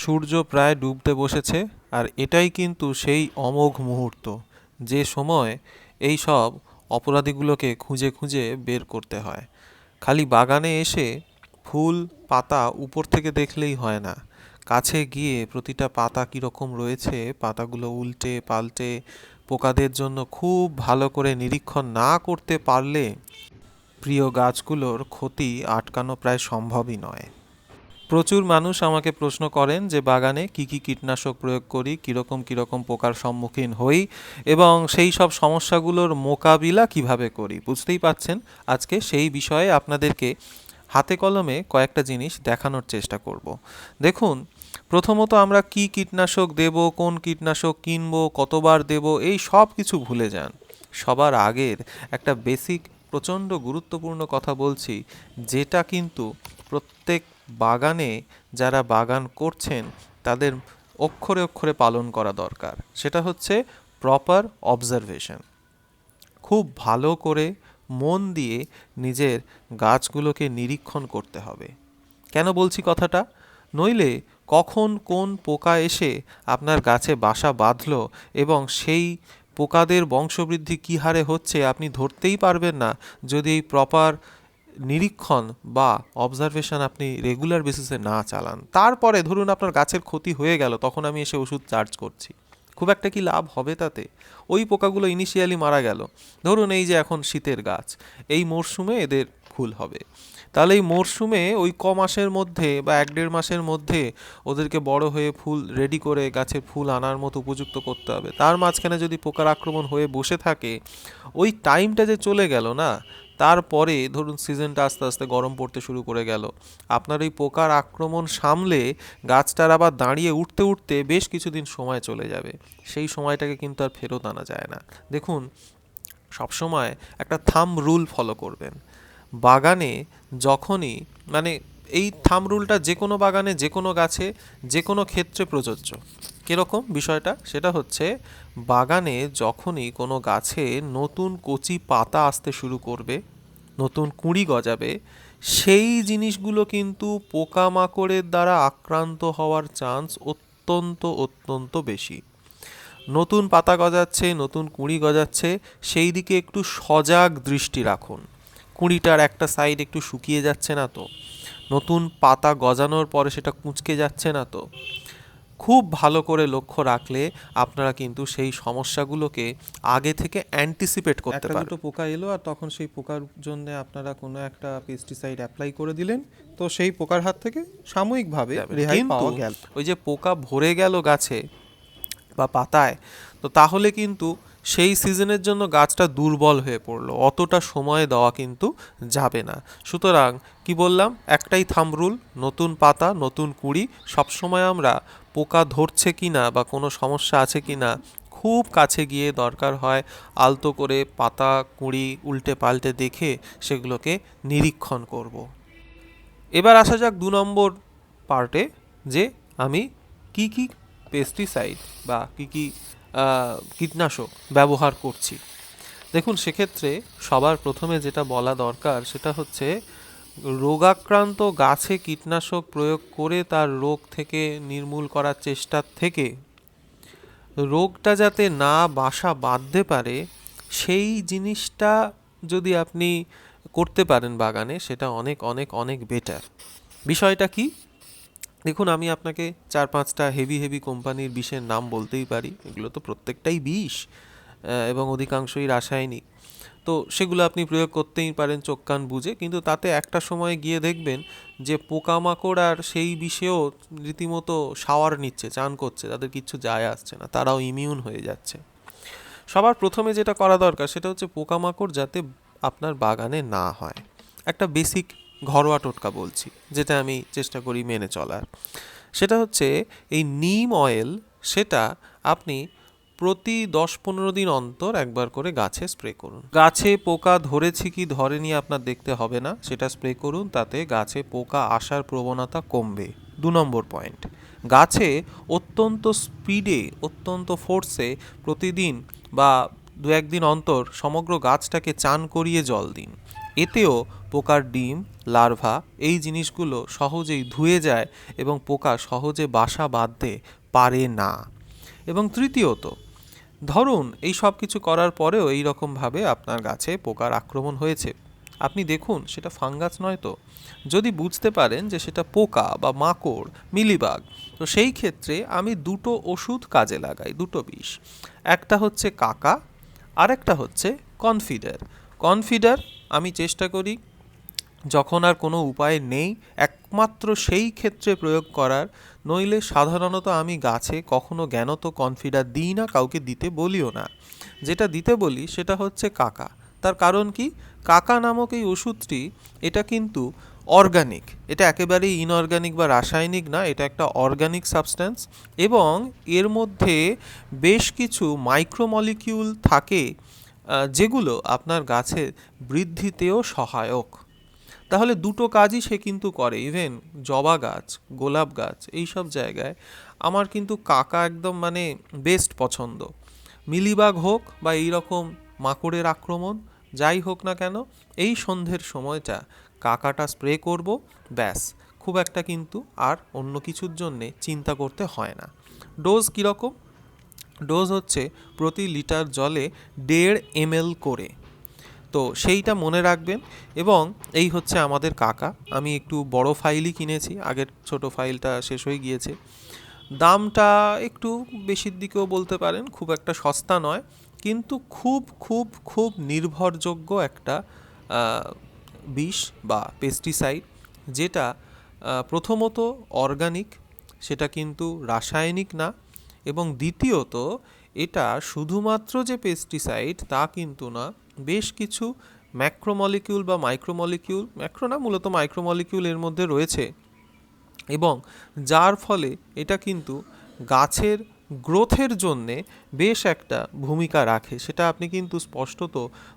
সূর্য প্রায় ডুবতে বসেছে আর এটাই কিন্তু সেই অমোঘ মুহূর্ত, যে সময় এই সব অপরাধীগুলোকে খুঁজে খুঁজে বের করতে হয়। খালি বাগানে এসে ফুল, পাতা উপর থেকে দেখলেই হয় না। কাছে গিয়ে প্রতিটা পাতা কীরকম রয়েছে, পাতাগুলো উল্টে পাল্টে পোকাদের জন্য খুব ভালো করে নিরীক্ষণ না করতে পারলে প্রিয় গাছগুলোর ক্ষতি আটকানো প্রায় সম্ভবই নয়। প্রচুর মানুষ আমাকে প্রশ্ন করেন যে, বাগানে কি কি কীটনাশক প্রয়োগ করি? কীরকম কীরকম পোকার সম্মুখীন হই? এবং সেই সব সমস্যাগুলোর মোকাবিলা কীভাবে করি? বুঝতেই পাচ্ছেন আজকে সেই বিষয়ে আপনাদেরকে হাতে কলমে কয়েকটা জিনিস দেখানোর চেষ্টা করব। দেখুন, প্রথমত আমরা কি কীটনাশক দেব, কোন কীটনাশক কিনবো, কতবার দেব, এই সব কিছু ভুলে যান। সবার আগের একটা বেসিক, প্রচণ্ড গুরুত্বপূর্ণ কথা বলছি, যেটা কিন্তু প্রত্যেক বাগানে যারা বাগান করছেন, তাদের অক্ষরে অক্ষরে পালন করা দরকার। সেটা হচ্ছে প্রপার অবজারভেশন খুব ভালো করে মন দিয়ে নিজের গাছগুলোকে নিরীক্ষণ করতে হবে। কেন বলছি কথাটা? নইলে কখন কোন পোকা এসে আপনার গাছে বাসা বাঁধল এবং সেই পোকাদের বংশবৃদ্ধি কী হারে হচ্ছে আপনি ধরতেই পারবেন না যদি এই প্রপার নিরীক্ষণ বা অবজারভেশন আপনি রেগুলার বেসিসে না চালান। তারপরে ধরুন আপনার গাছের ক্ষতি হয়ে গেল, তখন আমি এসে ওষুধ চার্জ করছি। খুব একটা কি লাভ হবে তাতে? ওই পোকাগুলো ইনিশিয়ালি মারা গেল। ধরুন এই যে এখন শীতের গাছ, এই মরশুমে এদের ফুল হবে। তাহলে এই মরশুমে ওই ক মাসের মধ্যে বা এক দেড় মাসের মধ্যে ওদেরকে বড় হয়ে ফুল রেডি করে গাছে ফুল আনার মতো উপযুক্ত করতে হবে। তার মাঝখানে যদি পোকার আক্রমণ হয়ে বসে থাকে, ওই টাইমটা যে চলে গেল না তারপরে ধরুন সিজনটা আস্তে আস্তে গরম পড়তে শুরু করে গেল। আপনার ওই পোকার আক্রমণ সামলে গাছটার আবার দাঁড়িয়ে উঠতে উঠতে বেশ কিছুদিন সময় চলে যাবে। সেই সময়টাকে কিন্তু আর ফেরত আনা যায় না। দেখুন, সবসময় একটা থাম রুল ফলো করবেন। বাগানে যখনই মানে এই থাম রুলটা যে কোনো বাগানে, যে কোনো গাছে, যে কোনো ক্ষেত্রে প্রযোজ্য। কীরকম বিষয়টা? সেটা হচ্ছে, বাগানে যখনই কোনো গাছে নতুন কচি পাতা আসতে শুরু করবে, নতুন কুঁড়ি গজাবে, সেই জিনিসগুলো কিন্তু পোকামাকড়ের দ্বারা আক্রান্ত হওয়ার চান্স অত্যন্ত অত্যন্ত বেশি। নতুন পাতা গজাচ্ছে, নতুন কুঁড়ি গজাচ্ছে, সেই দিকে একটু সজাগ দৃষ্টি রাখুন। কুঁড়িটার একটা সাইড একটু শুকিয়ে যাচ্ছে না তো। নতুন পাতা গজানোর পরে সেটা কুঁচকে যাচ্ছে না তো? খুব ভালো করে লক্ষ্য রাখলে আপনারা কিন্তু সেই সমস্যাগুলোকে আগে থেকে অ্যান্টিসিপেট করতে পারেন দুটো পোকা এলো আর তখন সেই পোকার জন্য আপনারা কোনো একটা পেস্টিসাইড অ্যাপ্লাই করে দিলেন। তো সেই পোকার হাত থেকে সাময়িকভাবে রেহাই পাওয়া গেল। ওই যে পোকা ভরে গেল গাছে বা পাতায় তো তাহলে কিন্তু সেই সিজনের জন্য গাছটা দুর্বল হয়ে পড়ল। অতটা সময় দেওয়া কিন্তু যাবে না। সুতরাং কি বললাম? একটাই থাম রুল, নতুন পাতা, নতুন কুড়ি, সবসময় আমরা পোকা ধরছে কি না বা কোনো সমস্যা আছে কি না খুব কাছে গিয়ে দরকার হয় আলতো করে পাতা, কুঁড়ি উল্টে পাল্টে দেখে সেগুলোকে নিরীক্ষণ করব। এবার আসা যাক দু নম্বর পার্টে যে আমি কি কি পেস্টিসাইড বা কি কি কীটনাশক ব্যবহার করছি। দেখুন, সেক্ষেত্রে সবার প্রথমে যেটা বলা দরকার সেটা হচ্ছে, রোগাক্রান্ত গাছে কীটনাশক প্রয়োগ করে তার রোগ থেকে নির্মূল করার চেষ্টার থেকে রোগটা যাতে না বাসা বাঁধতে পারে, সেই জিনিসটা যদি আপনি করতে পারেন বাগানে, সেটা অনেক অনেক অনেক বেটার বিষয়টা কি? দেখুন, আমি আপনাকে চার পাঁচটা হেভি হেভি কোম্পানির বিষের নাম বলতেই পারি। এগুলো তো প্রত্যেকটাই বিষ এবং অধিকাংশই রাসায়নিক। তো সেগুলো আপনি প্রয়োগ করতেই পারেন চোখ, কান, বুঝে। কিন্তু তাতে একটা সময় গিয়ে দেখবেন যে পোকামাকড় আর সেই বিষেও রীতিমতো শাওয়ার নিচ্ছে, চান করছে। তাদের কিচ্ছু যায় আসছে না, তারাও ইমিউন হয়ে যাচ্ছে। সবার প্রথমে যেটা করা দরকার, সেটা হচ্ছে পোকামাকড় যাতে আপনার বাগানে না হয়। একটা বেসিক ঘরোয়া টোটকা বলছি, যেটা আমি চেষ্টা করি মেনে চলার। সেটা হচ্ছে, এই নিম অয়েল, সেটা আপনি প্রতি দশ পনেরো দিন অন্তর একবার করে গাছে স্প্রে করুন। গাছে পোকা ধরেছে কি ধরেনি আপনার দেখতে হবে না, সেটা স্প্রে করুন, তাতে গাছে পোকা আসার প্রবণতা কমবে। দু নম্বর পয়েন্ট, গাছে অত্যন্ত স্পিডে, অত্যন্ত ফোর্সে প্রতিদিন বা দু একদিন অন্তর সমগ্র গাছটাকে চান করিয়ে জল দিন। এতেও পোকার ডিম, লার্ভা, এই জিনিসগুলো সহজেই ধুয়ে যায় এবং পোকা সহজে বাসা বাঁধতে পারে না। এবং তৃতীয়ত, ধরুন এই সব কিছু করার পরেও এই রকমভাবে আপনার গাছে পোকার আক্রমণ হয়েছে। আপনি দেখুন, সেটা ফাঙ্গাস নয় তো? যদি বুঝতে পারেন যে সেটা পোকা বা মাকড়, মিলিবাগ, তো সেই ক্ষেত্রে আমি দুটো ওষুধ কাজে লাগাই, দুটো বিষ। একটা হচ্ছে কাকা, আরেকটা হচ্ছে কনফিডার। কনফিডার আমি চেষ্টা করি যখন আর কোনো উপায় নেই, একমাত্র সেই ক্ষেত্রে প্রয়োগ করার। নইলে সাধারণত আমি গাছে কখনো জ্ঞানত কনফিডার দিই না, কাউকে দিতে বলিও না। যেটা দিতে বলি সেটা হচ্ছে কাকা। তার কারণ কি? কাকা নামক এই ওষুধটি, এটা কিন্তু অর্গানিক। এটা একেবারেই ইনঅর্গানিক বা রাসায়নিক না, এটা একটা অর্গানিক সাবস্ট্যান্স এবং এর মধ্যে বেশ কিছু মাইক্রোমলিকিউল থাকে যেগুলো আপনার গাছের বৃদ্ধিতেও সহায়ক। তাহলে দুটো কাজই সে কিন্তু করে ইভেন জবা গাছ, গোলাপ গাছ এই সব জায়গায় আমার কিন্তু কাকা একদম মানে বেস্ট পছন্দ। মিলিবাগ হোক বা এই রকম মাকড়ের আক্রমণ, যাই হোক না কেন, এই সন্ধ্যের সময়টা কাকাটা স্প্রে করব, ব্যাস। খুব একটা কিন্তু আর অন্য কিছুর জন্যে চিন্তা করতে হয় না। ডোজ কীরকম? ডোজ হচ্ছে প্রতি লিটার জলে দেড় এমএল করে। তো সেইটা মনে রাখবেন এবং এই হচ্ছে আমাদের কাকা। আমি একটু বড় ফাইলই কিনেছি, আগের ছোট ফাইলটা শেষ হয়ে গিয়েছে। দামটা একটু বেশির দিকেও বলতে পারেন, খুব একটা সস্তা নয়, কিন্তু খুব খুব খুব নির্ভরযোগ্য একটা বিষ বা পেস্টিসাইড যেটা প্রথমত অর্গানিক সেটা কিন্তু রাসায়নিক না, এবং দ্বিতীয়ত এটা শুধুমাত্র যে পেস্টিসাইড তা কিন্তু না বেশ কিছু ম্যাক্রোমলিকিউল বা মাইক্রোমলিকিউল, ম্যাক্রো না, মূলত মাইক্রোমলিকিউল এর মধ্যে রয়েছে এবং যার ফলে এটা কিন্তু গাছের গ্রোথের জন্যে বেশ একটা ভূমিকা রাখে। সেটা আপনি কিন্তু স্পষ্টত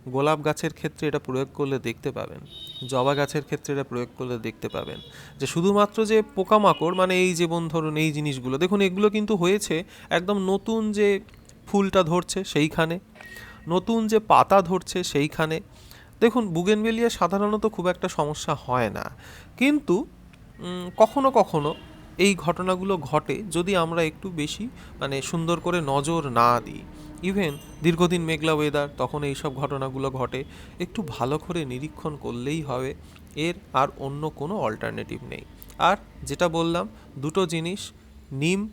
গোলাপ গাছের ক্ষেত্রে এটা প্রয়োগ করলে দেখতে পাবেন, জবা গাছের ক্ষেত্রে এটা প্রয়োগ করলে দেখতে পাবেন। যে শুধুমাত্র যে পোকামাকড় মানে এই যেমন ধরুন, এই জিনিসগুলো, দেখুন এগুলো কিন্তু হয়েছে একদম নতুন যে ফুলটা ধরছে সেইখানে। নতুন যে পাতা ধরছে সেইখানে, দেখুন, বুগেনভেলিয়া সাধারণত খুব একটা সমস্যা হয় না। কিন্তু কখনো কখনো এই ঘটনাগুলো ঘটে যদি আমরা একটু বেশি মানে সুন্দর করে নজর না দিই। ইভেন দীর্ঘদিন মেঘলা ওয়েদার তখন এই সব ঘটনাগুলো ঘটে। একটু ভালো করে নিরীক্ষণ করলেই হবে। এর আর অন্য কোনো অল্টারনেটিভ নেই। আর যেটা বললাম, দুটো জিনিস, নিম,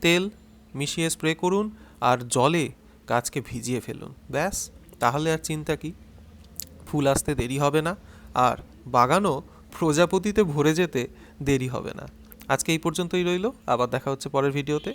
তেল মিশিয়ে স্প্রে করুন, আর জলে গাছকে ভিজিয়ে ফেলুন। ব্যাস, তাহলে আর চিন্তা কি? ফুল আসতে দেরি হবে না, আর বাগানও প্রজাপতিতে ভরে যেতে দেরি হবে না। আজকে এই পর্যন্তই রইল, আবার দেখা হচ্ছে পরের ভিডিওতে।